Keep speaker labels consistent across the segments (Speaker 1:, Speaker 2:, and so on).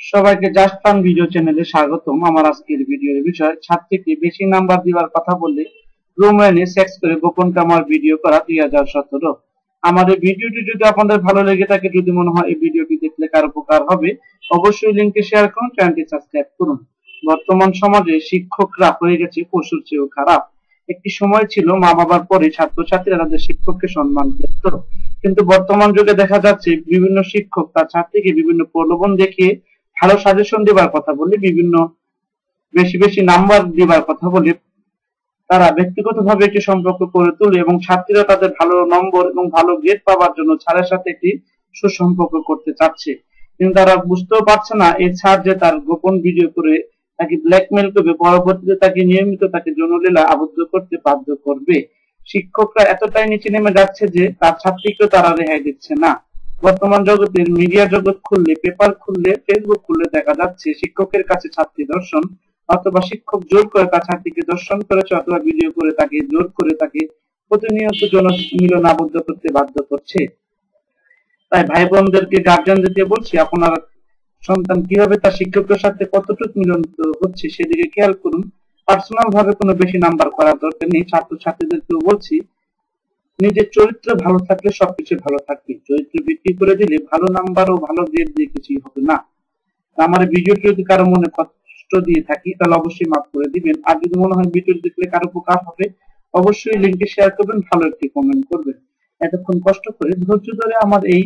Speaker 1: সবাইকে just fun video চ্যানেলে স্বাগতম। আমার আজকের ভিডিওর বিষয় ছাত্রীকে বেশি নাম্বার দেওয়ার কথা বললে রোমানে সেক্স করে গোপন কামার ভিডিও করা দুই হাজার সতেরো। আমার এই ভিডিওটি যদি আপনাদের ভালো লেগে থাকে, যদি মনে হয় এই ভিডিওটি দেখলে কার উপকার হবে, অবশ্যই লিঙ্কে শেয়ার করুন, চ্যানেলটি সাবস্ক্রাইব করুন। বর্তমান সমাজে শিক্ষকরা হয়ে গেছে পশুর চেয়েও খারাপ। একটি সময় ছিল মা বাবার পরে ছাত্রছাত্রীরা তাদের শিক্ষককে সম্মান করত কিন্তু বর্তমান যুগে দেখা যাচ্ছে বিভিন্ন শিক্ষক তার ছাত্রীকে বিভিন্ন প্রলোভন দেখিয়ে ভালো সাজেশন দেবার কথা বলে, বিভিন্ন বেশি বেশি নাম্বার দেবার কথা বলে। তারা ব্যক্তিগতভাবে একটি সম্পর্ক করে তোলে এবং ছাত্রীরা তাদের ভালো নম্বর এবং ভালো গ্রেড পাওয়ার জন্য ছাড়ের সাথে একটি সুসম্পর্ক করতে চাচ্ছে। কিন্তু তারা বুঝতেও পারছে না, এই ছাড় যে তার গোপন ভিডিও করে তাকে ব্ল্যাকমেল করবে, পরবর্তীতে তাকে নিয়মিত তাকে যৌনলীলা আবদ্ধ করতে বাধ্য করবে। শিক্ষকরা এতটাই নিচে নেমে যাচ্ছে যে তার ছাত্রীকেও তারা রেহাই দিচ্ছে না। বর্তমান জগতের মিডিয়া জগৎ খুললে পেপার খুললে ফেসবুক খুললে দেখা যাচ্ছে শিক্ষকের কাছে ছাত্রী দর্শন অথবা শিক্ষক জোর করে তার ছাত্রীকে দর্শন করেছে অথবা ভিডিও করে তাকে জোর করে তাকে প্রতিনিয়ত জন মিলন আবদ্ধ করতে বাধ্য করছে। তাই ভাই বোনদেরকে গার্জিয়ানদেরকে বলছি, আপনার সন্তান কীভাবে তার শিক্ষকের সাথে কতটুকু মিলন হচ্ছে সেদিকে খেয়াল করুন। পার্সোনাল ভাবে কোনো বেশি নাম্বার করার দরকার নেই। ছাত্র ছাত্রীদেরকেও বলছি নিজের চরিত্র ভালো থাকলে সবকিছু ভালো থাকবে। চরিত্র বিক্রি করে দিলে ভালো নাম্বার ও ভালো গ্রেড দিয়ে কিছুই হবে না। আমার ভিডিওটি যদি কারও মনে কষ্ট দিয়ে থাকি, তাহলে অবশ্যই মাফ করে দিবেন। আর যদি মনে হয় ভিডিও দেখলে কারও উপকার হবে, অবশ্যই লিঙ্কে শেয়ার করবেন, ভালো একটি কমেন্ট করবেন। এতক্ষণ কষ্ট করে ধৈর্য ধরে আমার এই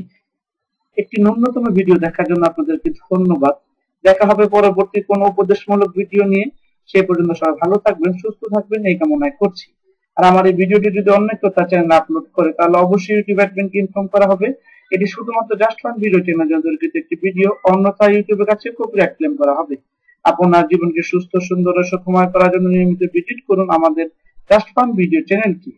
Speaker 1: একটি ন্যূনতম ভিডিও দেখার জন্য আপনাদেরকে ধন্যবাদ। দেখা হবে পরবর্তী কোনো উপদেশমূলক ভিডিও নিয়ে। সে পর্যন্ত সবাই ভালো থাকবেন, সুস্থ থাকবেন, এই কামনায় করছি। আর আমার এই ভিডিওটি যদি অন্য কেউ তার চ্যানেলে আপলোড করে, তাহলে অবশ্যই ইউটিউব অ্যাডমিনকে ইনফর্ম করা হবে। এটি শুধুমাত্র জাস্ট ওয়ান ভিডিও চ্যানেল জন্য একটি ভিডিও অন্যথা ইউটিউবের কাছে কপিরাইট ক্লেম করা হবে। আপনার জীবনকে সুস্থ, সুন্দর ও সুখময় করার জন্য নিয়মিত ভিজিট করুন আমাদের জাস্ট ওয়ান ভিডিও চ্যানেলটি